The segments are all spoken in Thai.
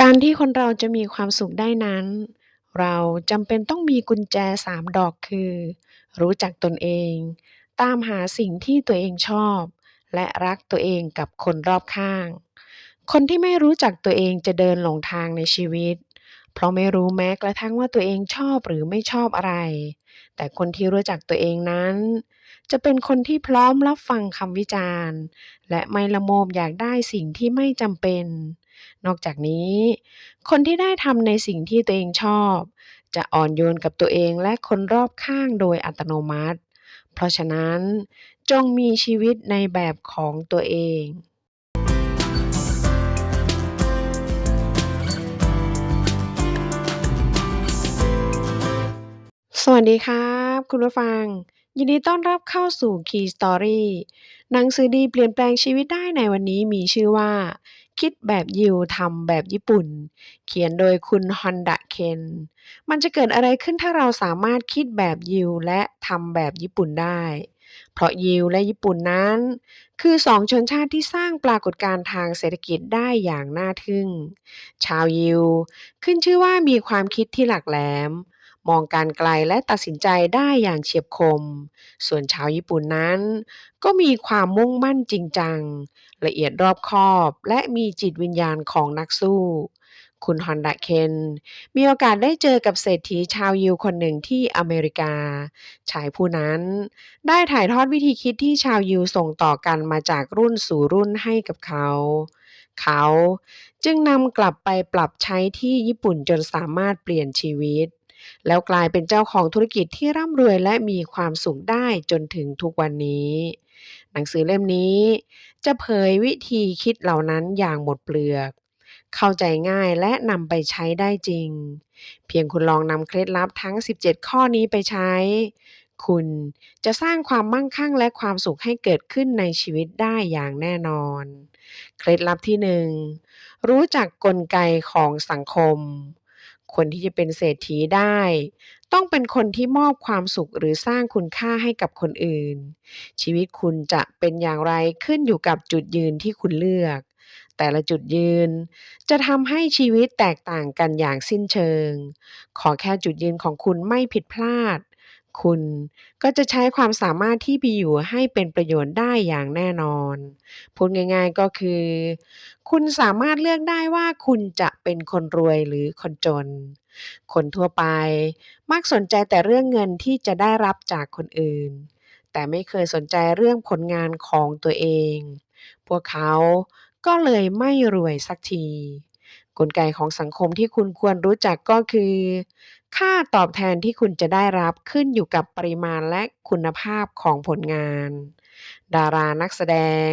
การที่คนเราจะมีความสุขได้นั้น เราจำเป็นต้องมีกุญแจ3ดอกคือ รู้จักตนเอง ตามหาสิ่งที่ตัวเองชอบ และรักตัวเองกับคนรอบข้าง คนที่ไม่รู้จักตัวเองจะเดินหลงทางในชีวิต เพราะไม่รู้แม้กระทั่งว่าตัวเองชอบหรือไม่ชอบอะไร แต่คนที่รู้จักตัวเองนั้น จะเป็นคนที่พร้อมรับฟังคำวิจารณ์ และไม่ละโมบอยากได้สิ่งที่ไม่จำเป็น นอกจากนี้ คนที่ได้ทำในสิ่งที่ตัวเองชอบ จะอ่อนโยนกับตัวเองและคนรอบข้างโดยอัตโนมัติ เพราะฉะนั้น จงมีชีวิตในแบบของตัวเองสวัสดีครับ คุณผู้ฟัง ยินดีต้อนรับเข้าสู่ Key Story หนังสือดีเปลี่ยนแปลงชีวิตได้ในวันนี้มีชื่อว่า คิดแบบยิวทำแบบญี่ปุ่น เขียนโดยคุณฮอนดะเคน มันจะเกิดอะไรขึ้นถ้าเราสามารถคิดแบบยิวและทำแบบญี่ปุ่นได้ เพราะยิวและญี่ปุ่นนั้น คือสองชนชาติที่สร้างปรากฏการณ์ทางเศรษฐกิจได้อย่างน่าทึ่ง ชาวยิว ขึ้นชื่อว่ามีความคิดที่หลากแหลมมองการไกลและตัดสินใจได้อย่างเฉียบคม ส่วนชาวญี่ปุ่นนั้น ก็มีความมุ่งมั่นจริงจัง ละเอียดรอบคอบ และมีจิตวิญญาณของนักสู้ คุณฮอนดะเคนมีโอกาสได้เจอกับเศรษฐีชาวยิวคนหนึ่งที่อเมริกา ชายผู้นั้น ได้ถ่ายทอดวิธีคิดที่ชาวยิวส่งต่อกันมาจากรุ่นสู่รุ่นให้กับเขา เขาจึงนำกลับไปปรับใช้ที่ญี่ปุ่นจนสามารถเปลี่ยนชีวิต แล้วกลายเป็นเจ้าของธุรกิจที่ร่ำรวยและมีความสุขได้จนถึงทุกวันนี้ หนังสือเล่มนี้ จะเผยวิธีคิดเหล่านั้นอย่างหมดเปลือก เข้าใจง่ายและนำไปใช้ได้จริง เพียงคุณลองนำเคล็ดลับทั้ง 17 ข้อนี้ไปใช้ คุณจะสร้างความมั่งคั่งและความสุขให้เกิดขึ้นในชีวิตได้อย่างแน่นอน เคล็ดลับที่ 1 รู้จักกลไกของสังคม คนที่จะเป็นเศรษฐีได้ ต้องเป็นคนที่มอบความสุขหรือสร้างคุณค่าให้กับคนอื่น ชีวิตคุณจะเป็นอย่างไรขึ้นอยู่กับจุดยืนที่คุณเลือก แต่ละจุดยืน จะทำให้ชีวิตแตกต่างกันอย่างสิ้นเชิง ขอแค่จุดยืนของคุณไม่ผิดพลาด คุณ ก็จะใช้ความสามารถที่มีอยู่ให้เป็นประโยชน์ได้อย่างแน่นอน พูดง่ายๆก็คือ คุณสามารถเลือกได้ว่าคุณจะเป็นคนรวยหรือคนจน คนทั่วไป มักสนใจแต่เรื่องเงินที่จะได้รับจากคนอื่น แต่ไม่เคยสนใจเรื่องผลงานของตัวเอง พวกเขาก็เลยไม่รวยสักทีกลไกของสังคมที่คุณควรรู้จักก็คือ ค่าตอบแทนที่คุณจะได้รับขึ้นอยู่กับปริมาณและคุณภาพของผลงาน ดารานักแสดง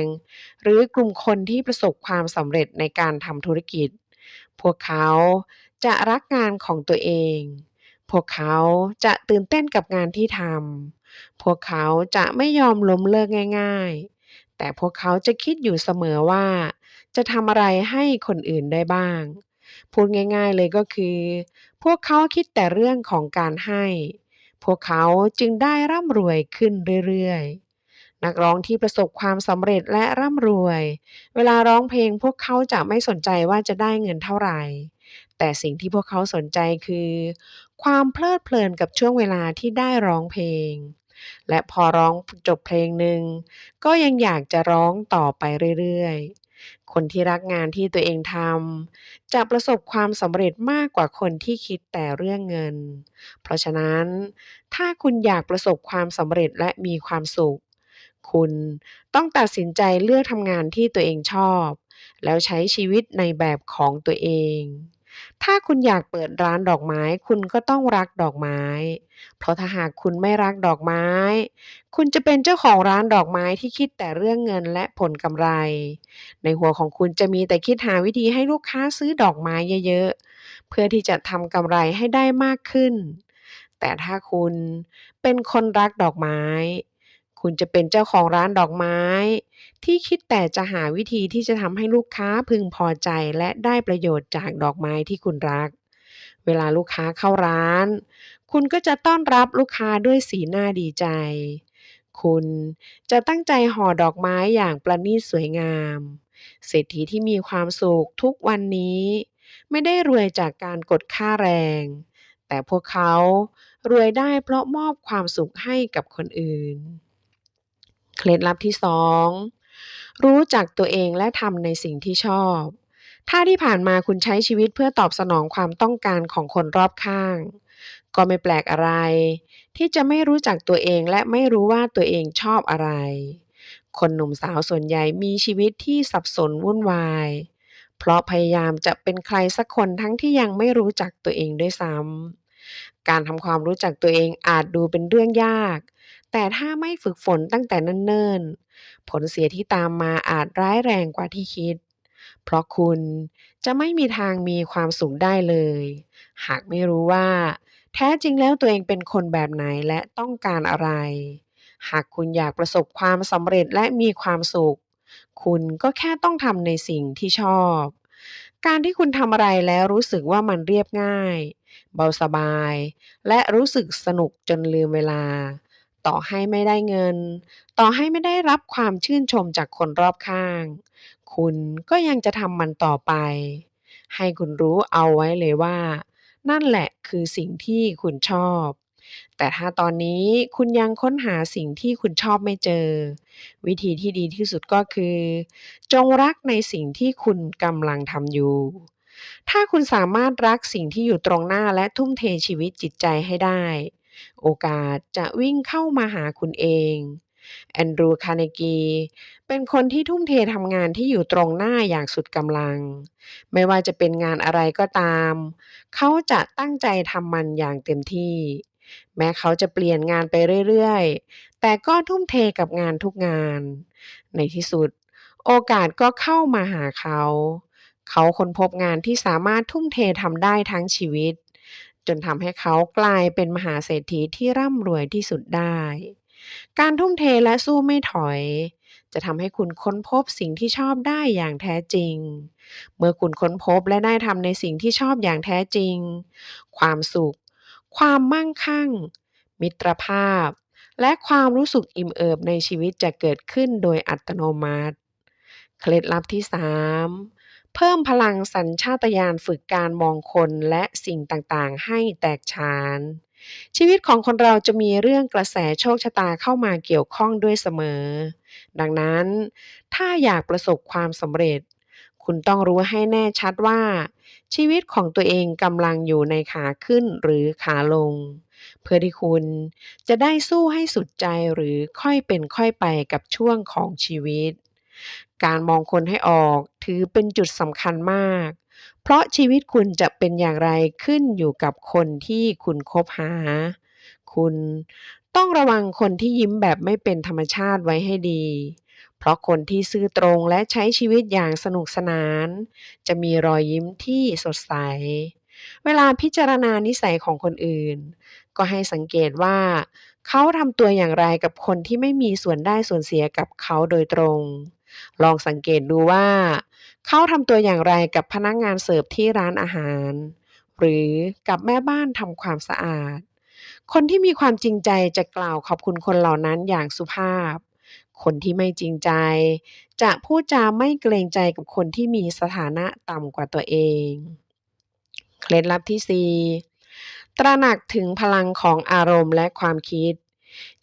หรือกลุ่มคนที่ประสบความสำเร็จในการทำธุรกิจ พวกเขาจะรักงานของตัวเอง พวกเขาจะตื่นเต้นกับงานที่ทำพวกเขาจะไม่ยอมล้มเลิกง่าย ๆ แต่พวกเขาจะคิดอยู่เสมอว่า จะทำอะไรให้คนอื่นได้บ้าง พูดง่าย ๆเลยก็คือ พวกเขาคิดแต่เรื่องของการให้ พวกเขาจึงได้ร่ำรวยขึ้นเรื่อยๆ นักร้องที่ประสบความสำเร็จและร่ำรวย เวลาร้องเพลงพวกเขาจะไม่สนใจว่าจะได้เงินเท่าไหร่ แต่สิ่งที่พวกเขาสนใจคือ ความเพลิดเพลินกับช่วงเวลาที่ได้ร้องเพลงและพอร้องจบเพลงหนึ่งก็ยังอยากจะร้องต่อไปเรื่อยๆ คนที่รักงานที่ตัวเองทำจะประสบความสำเร็จมากกว่าคนที่คิดแต่เรื่องเงิน เพราะฉะนั้น ถ้าคุณอยากประสบความสำเร็จและมีความสุข คุณต้องตัดสินใจเลือกทำงานที่ตัวเองชอบ แล้วใช้ชีวิตในแบบของตัวเอง ถ้าคุณอยากเปิดร้านดอกไม้ คุณก็ต้องรักดอกไม้ เพราะถ้าหากคุณไม่รักดอกไม้ คุณจะเป็นเจ้าของร้านดอกไม้ที่คิดแต่เรื่องเงินและผลกำไร ในหัวของคุณจะมีแต่คิดหาวิธีให้ลูกค้าซื้อดอกไม้เยอะๆ เพื่อที่จะทำกำไรให้ได้มากขึ้น แต่ถ้าคุณเป็นคนรักดอกไม้ คุณจะเป็นเจ้าของร้านดอกไม้ ที่คิดแต่จะหาวิธีที่จะทำให้ลูกค้าพึงพอใจและได้ประโยชน์จากดอกไม้ที่คุณรัก เวลาลูกค้าเข้าร้าน คุณก็จะต้อนรับลูกค้าด้วยสีหน้าดีใจ คุณจะตั้งใจห่อดอกไม้อย่างประณีตสวยงามเศรษฐีที่มีความสุขทุกวันนี้ ไม่ได้รวยจากการกดค่าแรง แต่พวกเขารวยได้เพราะมอบความสุขให้กับคนอื่น เคล็ดลับที่สองรู้จักตัวเองและทำในสิ่งที่ชอบ ถ้าที่ผ่านมาคุณใช้ชีวิตเพื่อตอบสนองความต้องการของคนรอบข้าง ก็ไม่แปลกอะไร ที่จะไม่รู้จักตัวเองและไม่รู้ว่าตัวเองชอบอะไร คนหนุ่มสาวส่วนใหญ่มีชีวิตที่สับสนวุ่นวาย เพราะพยายามจะเป็นใครสักคนทั้งที่ยังไม่รู้จักตัวเองด้วยซ้ำการทำความรู้จักตัวเองอาจดูเป็นเรื่องยาก แต่ถ้าไม่ฝึกฝนตั้งแต่เนิ่นๆ ผลเสียที่ตามมาอาจร้ายแรงกว่าที่คิด เพราะคุณจะไม่มีทางมีความสุขได้เลย หากไม่รู้ว่า แท้จริงแล้วตัวเองเป็นคนแบบไหนและต้องการอะไร หากคุณอยากประสบความสำเร็จและมีความสุข คุณก็แค่ต้องทำในสิ่งที่ชอบ การที่คุณทำอะไรแล้วรู้สึกว่ามันเรียบง่าย เบาสบาย และรู้สึกสนุกจนลืมเวลา ต่อให้ไม่ได้เงิน ต่อให้ไม่ได้รับความชื่นชมจากคนรอบข้าง คุณก็ยังจะทำมันต่อไป ให้คุณรู้เอาไว้เลยว่า นั่นแหละคือสิ่งที่คุณชอบ แต่ถ้าตอนนี้คุณยังค้นหาสิ่งที่คุณชอบไม่เจอ วิธีที่ดีที่สุดก็คือ จงรักในสิ่งที่คุณกำลังทำอยู่ถ้าคุณสามารถรักสิ่งที่อยู่ตรงหน้าและทุ่มเทชีวิตจิตใจให้ได้ โอกาสจะวิ่งเข้ามาหาคุณเอง แอนดรูว์คาร์เนกีเป็นคนที่ทุ่มเททำงานที่อยู่ตรงหน้าอย่างสุดกำลัง ไม่ว่าจะเป็นงานอะไรก็ตาม เขาจะตั้งใจทำมันอย่างเต็มที่ แม้เขาจะเปลี่ยนงานไปเรื่อยๆ แต่ก็ทุ่มเทกับงานทุกงาน ในที่สุด โอกาสก็เข้ามาหาเขา เขาค้นพบงานที่สามารถทุ่มเททำได้ทั้งชีวิต จนทำให้เขากลายเป็นมหาเศรษฐีที่ร่ำรวยที่สุดได้ การทุ่มเทและสู้ไม่ถอย จะทำให้คุณค้นพบสิ่งที่ชอบได้อย่างแท้จริง เมื่อคุณค้นพบและได้ทำในสิ่งที่ชอบอย่างแท้จริง ความสุข ความมั่งคั่ง มิตรภาพ และความรู้สึกอิ่มเอิบในชีวิตจะเกิดขึ้นโดยอัตโนมัติ เคล็ดลับที่ 3 เพิ่มพลังสัญชาตญาณฝึกการมองคนและสิ่งต่างๆ ให้แตกฉาน ชีวิตของคนเราจะมีเรื่องกระแสโชคชะตาเข้ามาเกี่ยวข้องด้วยเสมอ ดังนั้น ถ้าอยากประสบความสำเร็จ คุณต้องรู้ให้แน่ชัดว่า ชีวิตของตัวเองกำลังอยู่ในขาขึ้นหรือขาลง เพื่อที่คุณจะได้สู้ให้สุดใจหรือค่อยเป็นค่อยไปกับช่วงของชีวิต การมองคนให้ออกถือเป็นจุดสำคัญมาก เพราะชีวิตคุณจะเป็นอย่างไรขึ้นอยู่กับคนที่คุณคบหา คุณต้องระวังคนที่ยิ้มแบบไม่เป็นธรรมชาติไว้ให้ดี เพราะคนที่ซื่อตรงและใช้ชีวิตอย่างสนุกสนาน จะมีรอยยิ้มที่สดใส เวลาพิจารณานิสัยของคนอื่น ก็ให้สังเกตว่า เขาทำตัวอย่างไรกับคนที่ไม่มีส่วนได้ส่วนเสียกับเขาโดยตรง ลองสังเกตดูว่า เขาทำตัวอย่างไรกับพนักงานเสิร์ฟที่ร้านอาหาร หรือกับแม่บ้านทำความสะอาด คนที่มีความจริงใจจะกล่าวขอบคุณคนเหล่านั้นอย่างสุภาพ คนที่ไม่จริงใจ จะพูดจาไม่เกรงใจกับคนที่มีสถานะต่ำกว่าตัวเอง เคล็ดลับที่ 4 ตระหนักถึงพลังของอารมณ์และความคิด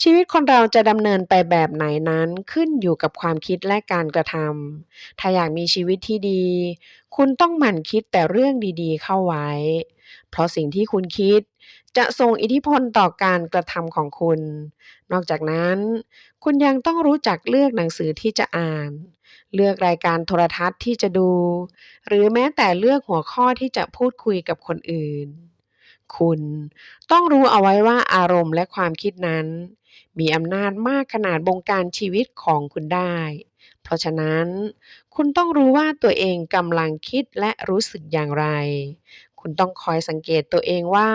ชีวิตคนเราจะดำเนินไปแบบไหนนั้นขึ้นอยู่กับความคิดและการกระทำถ้าอยากมีชีวิตที่ดี คุณต้องหมั่นคิดแต่เรื่องดีๆ เข้าไว้ เพราะสิ่งที่คุณคิดจะส่งอิทธิพลต่อการกระทำของคุณ นอกจากนั้น คุณยังต้องรู้จักเลือกหนังสือที่จะอ่าน เลือกรายการโทรทัศน์ที่จะดู หรือแม้แต่เลือกหัวข้อที่จะพูดคุยกับคนอื่น คุณ ต้องรู้เอาไว้ว่าอารมณ์และความคิดนั้น มีอำนาจมากขนาดบงการชีวิตของคุณได้ เพราะฉะนั้น คุณต้องรู้ว่าตัวเองกำลังคิดและรู้สึกอย่างไร คุณต้องคอยสังเกตตัวเองว่า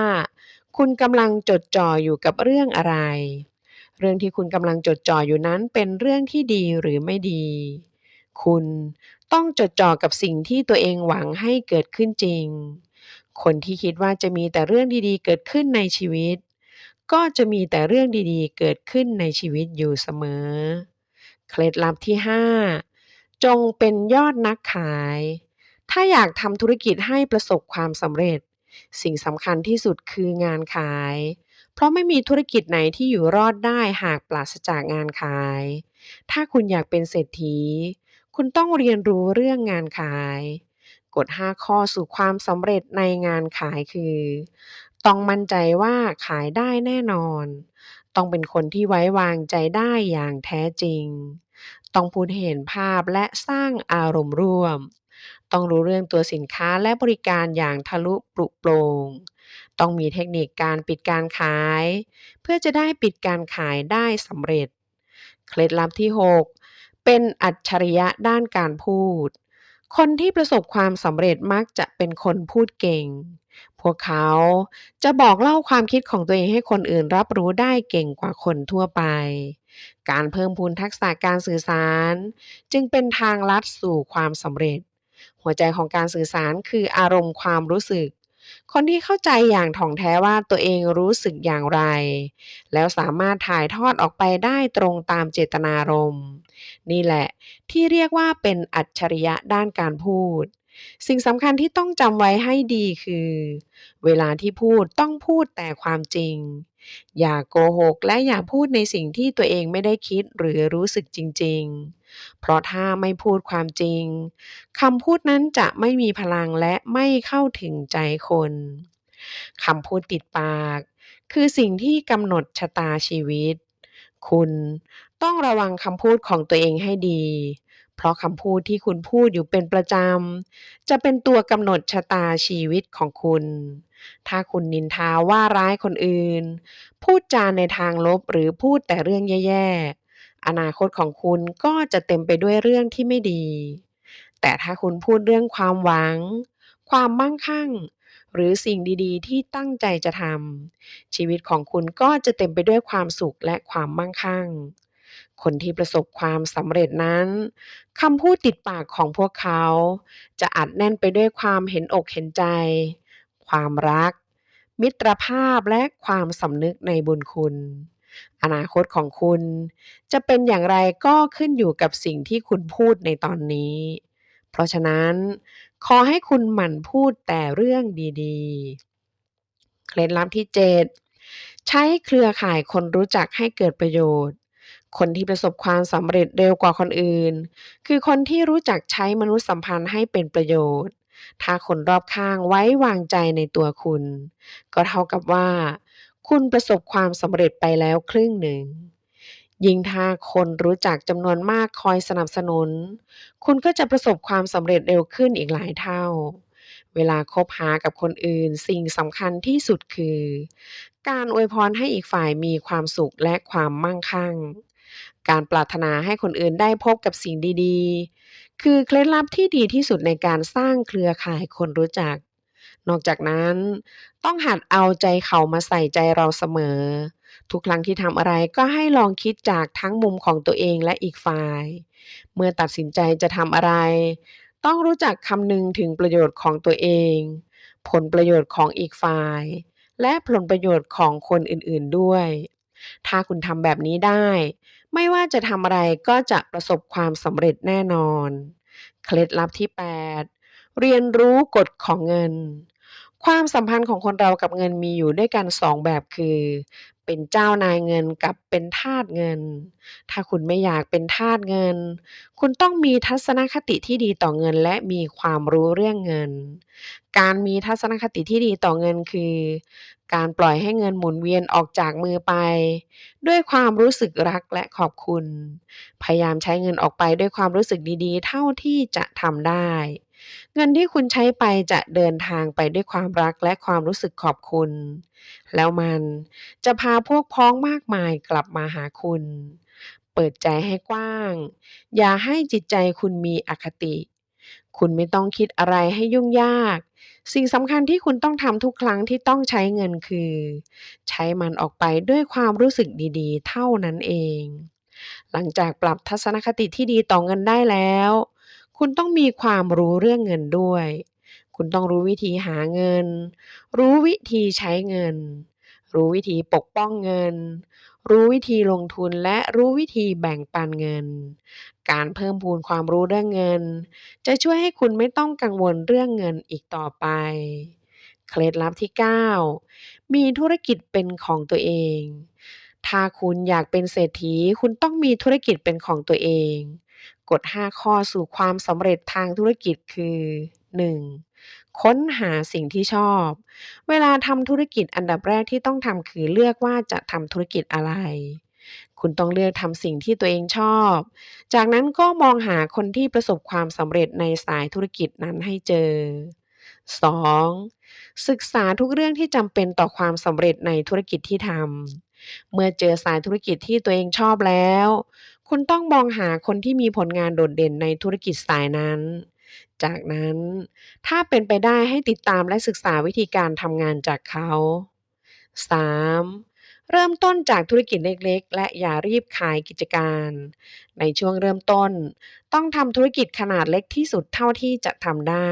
คุณกำลังจดจ่ออยู่กับเรื่องอะไร เรื่องที่คุณกำลังจดจ่ออยู่นั้นเป็นเรื่องที่ดีหรือไม่ดี คุณต้องจดจ่อกับสิ่งที่ตัวเองหวังให้เกิดขึ้นจริง คนที่คิดว่าจะมีแต่เรื่องดีๆ เกิดขึ้นในชีวิต ก็จะมีแต่เรื่องดีๆ เกิดขึ้นในชีวิตอยู่เสมอ เคล็ดลับที่ 5 จงเป็นยอดนักขาย ถ้าอยากทำธุรกิจให้ประสบความสำเร็จ สิ่งสำคัญที่สุดคืองานขาย เพราะไม่มีธุรกิจไหนที่อยู่รอดได้หากปราศจากงานขาย ถ้าคุณอยากเป็นเศรษฐี คุณต้องเรียนรู้เรื่องงานขาย กฎ 5 ข้อสู่ความสำเร็จในงานขายคือ ต้องมั่นใจว่าขายได้แน่นอน ต้องเป็นคนที่ไว้วางใจได้อย่างแท้จริง ต้องพูดเห็นภาพและสร้างอารมณ์ร่วม ต้องรู้เรื่องตัวสินค้าและบริการอย่างทะลุปลุโปรงต้องมีเทคนิคการปิดการขาย เพื่อจะได้ปิดการขายได้สำเร็จ เคล็ดลับที่ 6 เป็นอัจฉริยะด้านการพูด คนที่ประสบความสำเร็จมักจะเป็นคนพูดเก่ง พวกเขาจะบอกเล่าความคิดของตัวเองให้คนอื่นรับรู้ได้เก่งกว่าคนทั่วไป การเพิ่มพูนทักษะการสื่อสาร จึงเป็นทางลัดสู่ความสำเร็จ หัวใจของการสื่อสารคืออารมณ์ความรู้สึก คนที่เข้าใจอย่างถ่องแท้ว่าตัวเองรู้สึกอย่างไร แล้วสามารถถ่ายทอดออกไปได้ตรงตามเจตนารมณ์ นี่แหละที่เรียกว่าเป็นอัจฉริยะด้านการพูด สิ่งสำคัญที่ต้องจำไว้ให้ดีคือ เวลาที่พูดต้องพูดแต่ความจริง อย่าโกหกและอย่าพูดในสิ่งที่ตัวเองไม่ได้คิดหรือรู้สึกจริง ๆ เพราะถ้าไม่พูดความจริงคำพูดนั้นจะไม่มีพลังและไม่เข้าถึงใจคนคำพูดติดปาก คือสิ่งที่กำหนดชะตาชีวิต คุณ ต้องระวังคำพูดของตัวเองให้ดี เพราะคำพูดที่คุณพูดอยู่เป็นประจำ จะเป็นตัวกำหนดชะตาชีวิตของคุณ ถ้าคุณนินทาว่าร้ายคนอื่น พูดจาในทางลบหรือพูดแต่เรื่องแย่ๆ อนาคตของคุณก็จะเต็มไปด้วยเรื่องที่ไม่ดี แต่ถ้าคุณพูดเรื่องความหวัง ความมั่งคั่งหรือสิ่งดีๆ ที่ตั้งใจจะทำชีวิตของคุณก็จะเต็มไปด้วยความสุขและความมั่งคั่ง คนที่ประสบความสำเร็จนั้นคำพูดติดปากของพวกเขา จะอัดแน่นไปด้วยความเห็นอกเห็นใจ ความรัก มิตรภาพและความสำนึกในบุญคุณ อนาคตของคุณ จะเป็นอย่างไรก็ขึ้นอยู่กับสิ่งที่คุณพูดในตอนนี้ เพราะฉะนั้น ขอให้คุณหมั่นพูดแต่เรื่องดีๆ เคล็ดลับที่7ใช้เครือข่ายคนรู้จักให้เกิดประโยชน์ คนที่ประสบความสำเร็จเร็วกว่าคนอื่น คือคนที่รู้จักใช้มนุษยสัมพันธ์ให้เป็นประโยชน์ ถ้าคนรอบข้างไว้วางใจในตัวคุณ ก็เท่ากับว่า คุณประสบความสำเร็จไปแล้วครึ่งหนึ่ง ยิ่งถ้าคนรู้จักจำนวนมากคอยสนับสนุน คุณก็จะประสบความสำเร็จเร็วขึ้นอีกหลายเท่าเวลาคบหากับคนอื่น สิ่งสำคัญที่สุดคือ การอวยพรให้อีกฝ่ายมีความสุขและความมั่งคั่ง การปรารถนาให้คนอื่นได้พบกับสิ่งดีๆ คือเคล็ดลับที่ดีที่สุดในการสร้างเครือข่ายคนรู้จัก นอกจากนั้นต้องหัดเอาใจเขามาใส่ใจเราเสมอ ทุกครั้งที่ทำอะไรก็ให้ลองคิดจากทั้งมุมของตัวเองและอีกฝ่าย เมื่อตัดสินใจจะทำอะไร ต้องรู้จักคำนึงถึงประโยชน์ของตัวเอง ผลประโยชน์ของอีกฝ่าย และผลประโยชน์ของคนอื่นๆด้วย ถ้าคุณทำแบบนี้ได้ ไม่ว่าจะทำอะไรก็จะประสบความสำเร็จแน่นอน เคล็ดลับที่ 8 เรียนรู้กฎของเงิน ความสัมพันธ์ของคนเรากับเงินมีอยู่ด้วยกัน2แบบคือ เป็นเจ้านายเงินกับเป็นทาสเงิน ถ้าคุณไม่อยากเป็นทาสเงิน คุณต้องมีทัศนคติที่ดีต่อเงินและมีความรู้เรื่องเงิน การมีทัศนคติที่ดีต่อเงินคือ การปล่อยให้เงินหมุนเวียนออกจากมือไป ด้วยความรู้สึกรักและขอบคุณ พยายามใช้เงินออกไปด้วยความรู้สึกดีๆ เท่าที่จะทำได้ เงินที่คุณใช้ไปจะเดินทางไปด้วยความรักและความรู้สึกขอบคุณ แล้วมันจะพาพวกพ้องมากมายกลับมาหาคุณ เปิดใจให้กว้าง อย่าให้จิตใจคุณมีอคติ คุณไม่ต้องคิดอะไรให้ยุ่งยาก สิ่งสำคัญที่คุณต้องทำทุกครั้งที่ต้องใช้เงินคือ ใช้มันออกไปด้วยความรู้สึกดีๆ เท่านั้นเอง หลังจากปรับทัศนคติที่ดีต่อเงินได้แล้ว คุณต้องมีความรู้เรื่องเงินด้วย คุณต้องรู้วิธีหาเงิน รู้วิธีใช้เงิน รู้วิธีปกป้องเงิน รู้วิธีลงทุนและรู้วิธีแบ่งปันเงิน การเพิ่มพูนความรู้เรื่องเงิน จะช่วยให้คุณไม่ต้องกังวลเรื่องเงินอีกต่อไป เคล็ดลับที่ 9 มีธุรกิจเป็นของตัวเอง ถ้าคุณอยากเป็นเศรษฐี คุณต้องมีธุรกิจเป็นของตัวเอง กฎ 5 ข้อสู่ความสำเร็จทางธุรกิจคือ 1. ค้นหาสิ่งที่ชอบ เวลาทำธุรกิจอันดับแรกที่ต้องทำคือเลือกว่าจะทำธุรกิจอะไร คุณต้องเลือกทำสิ่งที่ตัวเองชอบ จากนั้นก็มองหาคนที่ประสบความสำเร็จในสายธุรกิจนั้นให้เจอ 2. ศึกษาทุกเรื่องที่จำเป็นต่อความสำเร็จในธุรกิจที่ทำ เมื่อเจอสายธุรกิจที่ตัวเองชอบแล้ว คุณต้องมองหาคนที่มีผลงานโดดเด่นในธุรกิจสายนั้น จากนั้นถ้าเป็นไปได้ให้ติดตามและศึกษาวิธีการทำงานจากเขา 3. เริ่มต้นจากธุรกิจเล็กๆ และอย่ารีบขายกิจการ ในช่วงเริ่มต้น ต้องทำธุรกิจขนาดเล็กที่สุดเท่าที่จะทำได้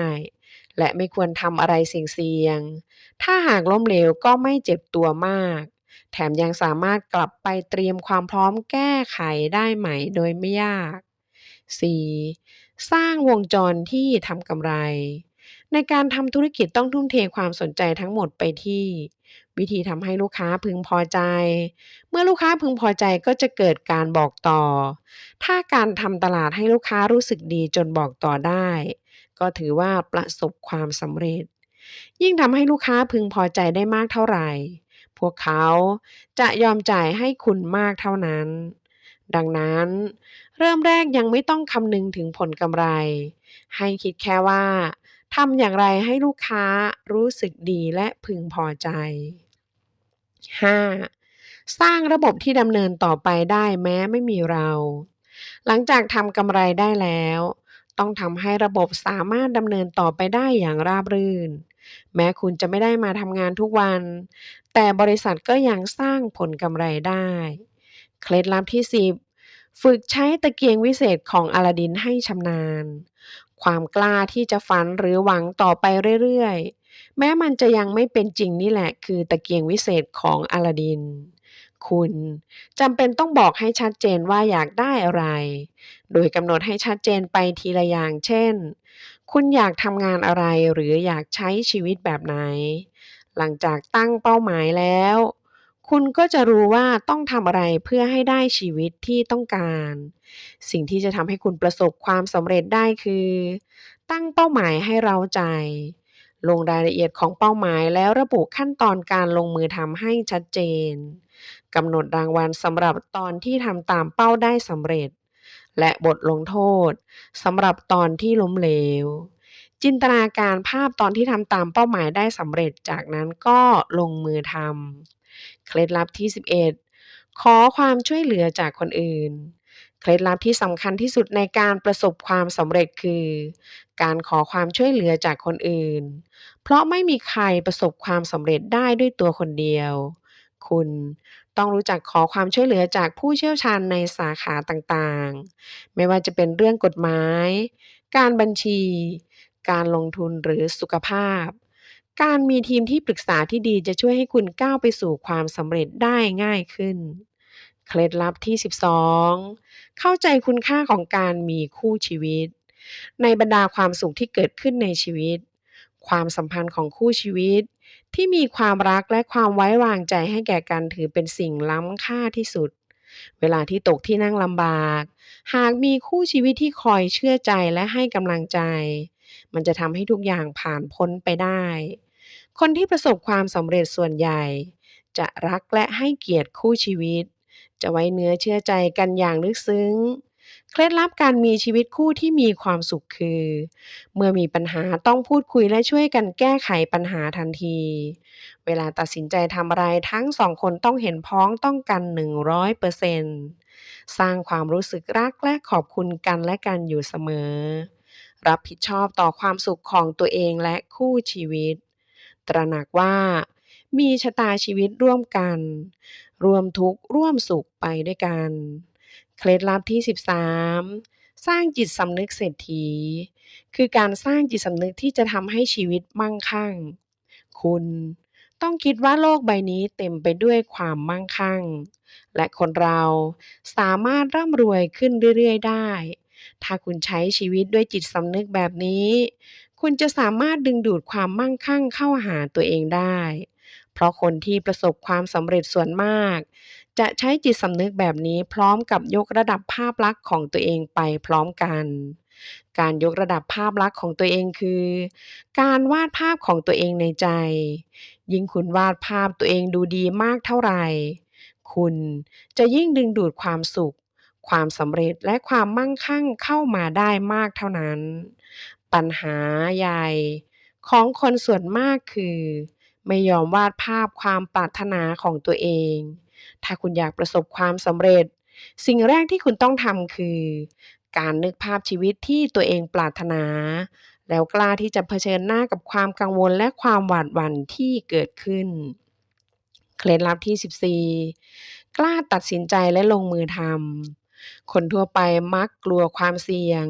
และไม่ควรทำอะไรเสี่ยงๆถ้าหากล้มเหลวก็ไม่เจ็บตัวมาก แถมยังสามารถกลับไปเตรียมความพร้อมแก้ไขได้ใหม่โดยไม่ยาก 4. สร้างวงจรที่ทำกำไร ในการทำธุรกิจต้องทุ่มเทความสนใจทั้งหมดไปที่ วิธีทำให้ลูกค้าพึงพอใจ เมื่อลูกค้าพึงพอใจก็จะเกิดการบอกต่อ ถ้าการทำตลาดให้ลูกค้ารู้สึกดีจนบอกต่อได้ ก็ถือว่าประสบความสำเร็จ ยิ่งทำให้ลูกค้าพึงพอใจได้มากเท่าไหร่ พวกเขาจะยอมจ่ายให้คุณมากเท่านั้นดังนั้น เริ่มแรกยังไม่ต้องคำนึงถึงผลกำไร ให้คิดแค่ว่าทำอย่างไรให้ลูกค้ารู้สึกดีและพึงพอใจ 5. สร้างระบบที่ดำเนินต่อไปได้แม้ไม่มีเรา หลังจากทำกำไรได้แล้ว ต้องทำให้ระบบสามารถดำเนินต่อไปได้อย่างราบรื่น แม้คุณจะไม่ได้มาทำงานทุกวัน แต่บริษัทก็ยังสร้างผลกำไรได้ เคล็ดลับที่ 10 ฝึกใช้ตะเกียงวิเศษของอลาดินให้ชำนาญ ความกล้าที่จะฝันหรือหวังต่อไปเรื่อยๆ แม้มันจะยังไม่เป็นจริงนี่แหละคือตะเกียงวิเศษของอลาดิน คุณจำเป็นต้องบอกให้ชัดเจนว่าอยากได้อะไร โดยกำหนดให้ชัดเจนไปทีละอย่าง เช่น คุณอยากทำงานอะไรหรืออยากใช้ชีวิตแบบไหน หลังจากตั้งเป้าหมายแล้ว คุณก็จะรู้ว่าต้องทำอะไรเพื่อให้ได้ชีวิตที่ต้องการ สิ่งที่จะทำให้คุณประสบความสำเร็จได้คือ ตั้งเป้าหมายให้เราใจ ลงรายละเอียดของเป้าหมายแล้วระบุขั้นตอนการลงมือทำให้ชัดเจนกำหนดรางวัลสำหรับตอนที่ทำตามเป้าได้สำเร็จ และบทลงโทษสำหรับตอนที่ล้มเหลว จินตนาการภาพตอนที่ทำตามเป้าหมายได้สำเร็จจากนั้นก็ลงมือทำ เคล็ดลับที่ 11 ขอความช่วยเหลือจากคนอื่น เคล็ดลับที่สำคัญที่สุดในการประสบความสำเร็จคือ การขอความช่วยเหลือจากคนอื่น เพราะไม่มีใครประสบความสำเร็จได้ด้วยตัวคนเดียว คุณต้องรู้จักขอความช่วยเหลือจากผู้เชี่ยวชาญในสาขาต่างๆ ไม่ว่าจะเป็นเรื่องกฎหมาย การบัญชี การลงทุนหรือสุขภาพ การมีทีมที่ปรึกษาที่ดีจะช่วยให้คุณก้าวไปสู่ความสำเร็จได้ง่ายขึ้น เคล็ดลับที่ 12 เข้าใจคุณค่าของการมีคู่ชีวิต ในบรรดาความสุขที่เกิดขึ้นในชีวิต ความสัมพันธ์ของคู่ชีวิต ที่มีความรักและความไว้วางใจให้แก่กันถือเป็นสิ่งล้ำค่าที่สุด เวลาที่ตกที่นั่งลำบาก หากมีคู่ชีวิตที่คอยเชื่อใจและให้กำลังใจ มันจะทำให้ทุกอย่างผ่านพ้นไปได้ คนที่ประสบความสำเร็จส่วนใหญ่ จะรักและให้เกียรติคู่ชีวิต จะไว้เนื้อเชื่อใจกันอย่างลึกซึ้ง เคล็ดลับการมีชีวิตคู่ที่มีความสุขคือ เมื่อมีปัญหาต้องพูดคุยและช่วยกันแก้ไขปัญหาทันที เวลาตัดสินใจทำอะไรทั้งสองคนต้องเห็นพ้องต้องกัน 100%สร้างความรู้สึกรักและขอบคุณกันและกันอยู่เสมอ รับผิดชอบต่อความสุขของตัวเองและคู่ชีวิต ตระหนักว่ามีชะตาชีวิตร่วมกัน ร่วมทุกข์ร่วมสุขไปด้วยกัน เคล็ดลับที่ 13 สร้างจิตสำนึกเศรษฐี คือการสร้างจิตสำนึกที่จะทำให้ชีวิตมั่งคั่ง คุณต้องคิดว่าโลกใบนี้เต็มไปด้วยความมั่งคั่ง และคนเราสามารถร่ำรวยขึ้นเรื่อยๆได้ ถ้าคุณใช้ชีวิตด้วยจิตสำนึกแบบนี้ คุณจะสามารถดึงดูดความมั่งคั่งเข้าหาตัวเองได้ เพราะคนที่ประสบความสำเร็จส่วนมาก จะใช้จิตสำนึกแบบนี้พร้อมกับยกระดับภาพลักษณ์ของตัวเองไปพร้อมกันการยกระดับภาพลักษณ์ของตัวเองคือ การวาดภาพของตัวเองในใจ ยิ่งคุณวาดภาพตัวเองดูดีมากเท่าไหร่ คุณจะยิ่งดึงดูดความสุข ความสำเร็จและความมั่งคั่งเข้ามาได้มากเท่านั้น ปัญหาใหญ่ของคนส่วนมากคือ ไม่ยอมวาดภาพความปรารถนาของตัวเอง ถ้าคุณอยากประสบความสำเร็จ สิ่งแรกที่คุณต้องทำคือ การนึกภาพชีวิตที่ตัวเองปรารถนา แล้วกล้าที่จะเผชิญหน้ากับความกังวลและความหวาดหวั่นที่เกิดขึ้น เคล็ดลับที่ 14 กล้าตัดสินใจและลงมือทำ คนทั่วไปมักกลัวความเสี่ยง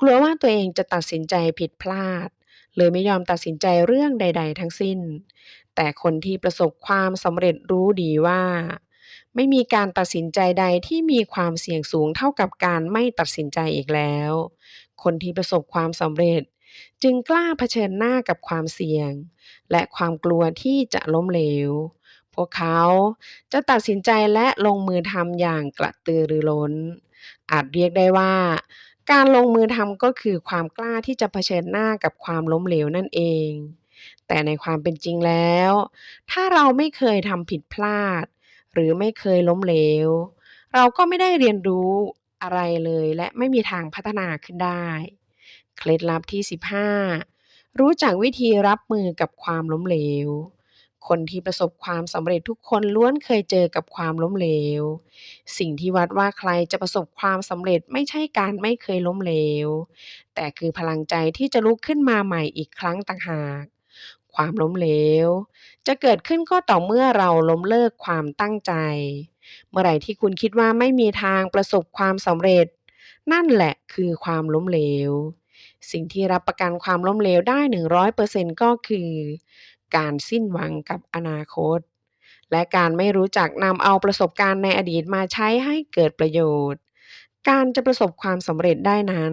กลัวว่าตัวเองจะตัดสินใจผิดพลาด เลยไม่ยอมตัดสินใจเรื่องใด ๆ ทั้งสิ้น แต่คนที่ประสบความสำเร็จรู้ดีว่า ไม่มีการตัดสินใจใดที่มีความเสี่ยงสูงเท่ากับการไม่ตัดสินใจอีกแล้ว คนที่ประสบความสำเร็จจึงกล้าเผชิญหน้ากับความเสี่ยง และความกลัวที่จะล้มเหลว พวกเขาจะตัดสินใจและลงมือทำอย่างกระตือรือร้น อาจเรียกได้ว่า การลงมือทำก็คือความกล้าที่จะเผชิญหน้ากับความล้มเหลวนั่นเอง แต่ในความเป็นจริงแล้ว ถ้าเราไม่เคยทำผิดพลาด หรือไม่เคยล้มเหลว เราก็ไม่ได้เรียนรู้อะไรเลยและไม่มีทางพัฒนาขึ้นได้ เคล็ดลับที่ 15 รู้จักวิธีรับมือกับความล้มเหลว คนที่ประสบความสำเร็จทุกคนล้วนเคยเจอกับความล้มเหลว สิ่งที่วัดว่าใครจะประสบความสำเร็จไม่ใช่การไม่เคยล้มเหลว แต่คือพลังใจที่จะลุกขึ้นมาใหม่อีกครั้งต่างหาก ความล้มเหลว จะเกิดขึ้นก็ต่อเมื่อเราล้มเลิกความตั้งใจ เมื่อไหร่ที่คุณคิดว่าไม่มีทางประสบความสำเร็จ นั่นแหละคือความล้มเหลว สิ่งที่รับประกันความล้มเหลวได้ 100%ก็คือ การสิ้นหวังกับอนาคต และการไม่รู้จักนำเอาประสบการณ์ในอดีตมาใช้ให้เกิดประโยชน์ การจะประสบความสำเร็จได้นั้น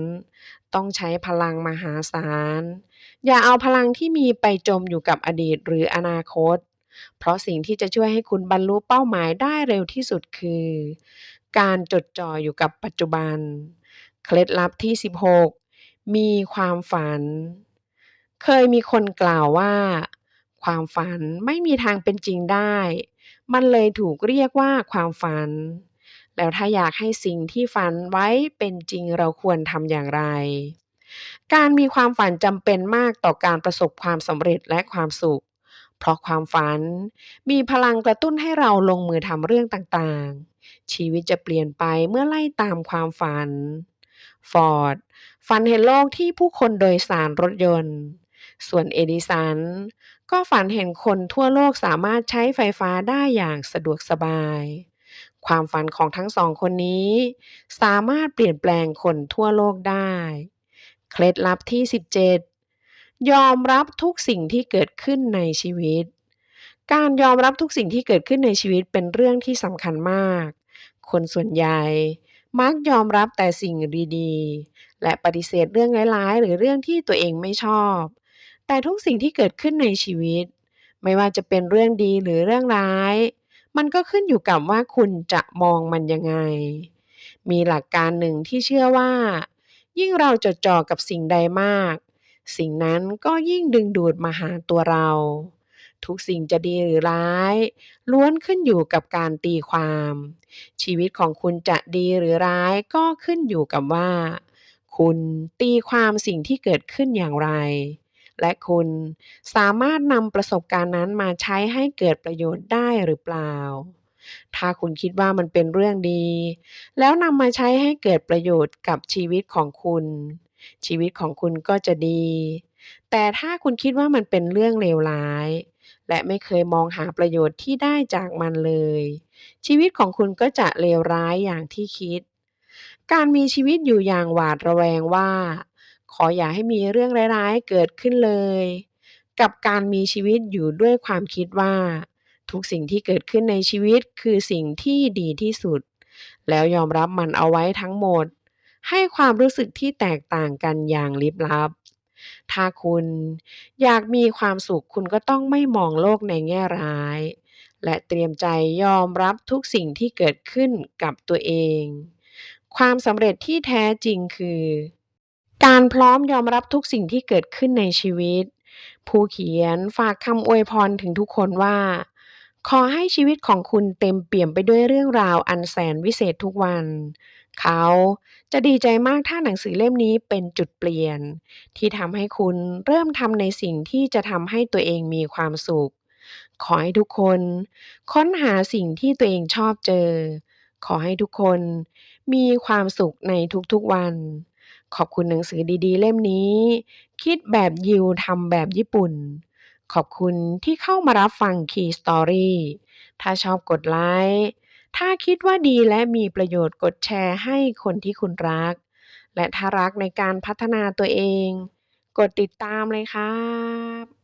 ต้องใช้พลังมหาศาล อย่าเอาพลังที่มีไปจมอยู่กับอดีตหรืออนาคต เพราะสิ่งที่จะช่วยให้คุณบรรลุเป้าหมายได้เร็วที่สุดคือ การจดจ่ออยู่กับปัจจุบัน เคล็ดลับที่ 16 มีความฝันเคยมีคนกล่าวว่า ความฝันไม่มีทางเป็นจริงได้ มันเลยถูกเรียกว่าความฝัน แล้วถ้าอยากให้สิ่งที่ฝันไว้เป็นจริงเราควรทำอย่างไร การมีความฝันจำเป็นมากต่อการประสบความสำเร็จและความสุข เพราะความฝันมีพลังกระตุ้นให้เราลงมือทำเรื่องต่างๆ ชีวิตจะเปลี่ยนไปเมื่อไล่ตามความฝัน ฟอร์ดฝันเห็นโลกที่ผู้คนโดยสารรถยนต์ ส่วนเอดิสันก็ฝันเห็นคนทั่วโลกสามารถใช้ไฟฟ้าได้อย่างสะดวกสบาย ความฝันของทั้งสองคนนี้ สามารถเปลี่ยนแปลงคนทั่วโลกได้ เคล็ดลับที่ 17 ยอมรับทุกสิ่งที่เกิดขึ้นในชีวิต การยอมรับทุกสิ่งที่เกิดขึ้นในชีวิตเป็นเรื่องที่สำคัญมาก คนส่วนใหญ่มักยอมรับแต่สิ่งดีๆ และปฏิเสธเรื่องร้ายๆ หรือเรื่องที่ตัวเองไม่ชอบ แต่ทุกสิ่งที่เกิดขึ้นในชีวิต ไม่ว่าจะเป็นเรื่องดีหรือเรื่องร้าย มันก็ขึ้นอยู่กับว่าคุณจะมองมันยังไง มีหลักการหนึ่งที่เชื่อว่า ยิ่งเราจดจ่อกับสิ่งใดมาก สิ่งนั้นก็ยิ่งดึงดูดมาหาตัวเรา ทุกสิ่งจะดีหรือร้าย ล้วนขึ้นอยู่กับการตีความ ชีวิตของคุณจะดีหรือร้ายก็ขึ้นอยู่กับว่า คุณตีความสิ่งที่เกิดขึ้นอย่างไร และคุณสามารถนำประสบการณ์นั้นมาใช้ให้เกิดประโยชน์ได้หรือเปล่า ถ้าคุณคิดว่ามันเป็นเรื่องดี แล้วนำมาใช้ให้เกิดประโยชน์กับชีวิตของคุณ ชีวิตของคุณก็จะดี แต่ถ้าคุณคิดว่ามันเป็นเรื่องเลวร้าย และไม่เคยมองหาประโยชน์ที่ได้จากมันเลย ชีวิตของคุณก็จะเลวร้ายอย่างที่คิดการมีชีวิตอยู่อย่างหวาดระแวงว่า ขออย่าให้มีเรื่องร้ายๆเกิดขึ้นเลย กับการมีชีวิตอยู่ด้วยความคิดว่า ทุกสิ่งที่เกิดขึ้นในชีวิตคือสิ่งที่ดีที่สุด แล้วยอมรับมันเอาไว้ทั้งหมด ให้ความรู้สึกที่แตกต่างกันอย่างลิบลับ ถ้าคุณอยากมีความสุขคุณก็ต้องไม่มองโลกในแง่ร้าย และเตรียมใจยอมรับทุกสิ่งที่เกิดขึ้นกับตัวเอง ความสำเร็จที่แท้จริงคือ การพร้อมยอมรับทุกสิ่งที่เกิดขึ้นในชีวิต ผู้เขียนฝากคำอวยพรถึงทุกคนว่า ขอให้ชีวิตของคุณเต็มเปี่ยมไปด้วยเรื่องราวอันแสนวิเศษทุกวัน เขาจะดีใจมากถ้าหนังสือเล่มนี้เป็นจุดเปลี่ยน ที่ทำให้คุณเริ่มทำในสิ่งที่จะทำให้ตัวเองมีความสุข ขอให้ทุกคน ค้นหาสิ่งที่ตัวเองชอบเจอ ขอให้ทุกคนมีความสุขในทุกๆวัน ขอบคุณหนังสือดีๆ เล่มนี้ คิดแบบยิวทำแบบญี่ปุ่น ขอบคุณที่เข้ามารับฟัง Key Story ถ้าชอบกดไลค์ถ้าคิดว่าดีและมีประโยชน์กดแชร์ให้คนที่คุณรัก และถ้ารักในการพัฒนาตัวเอง กดติดตามเลยครับ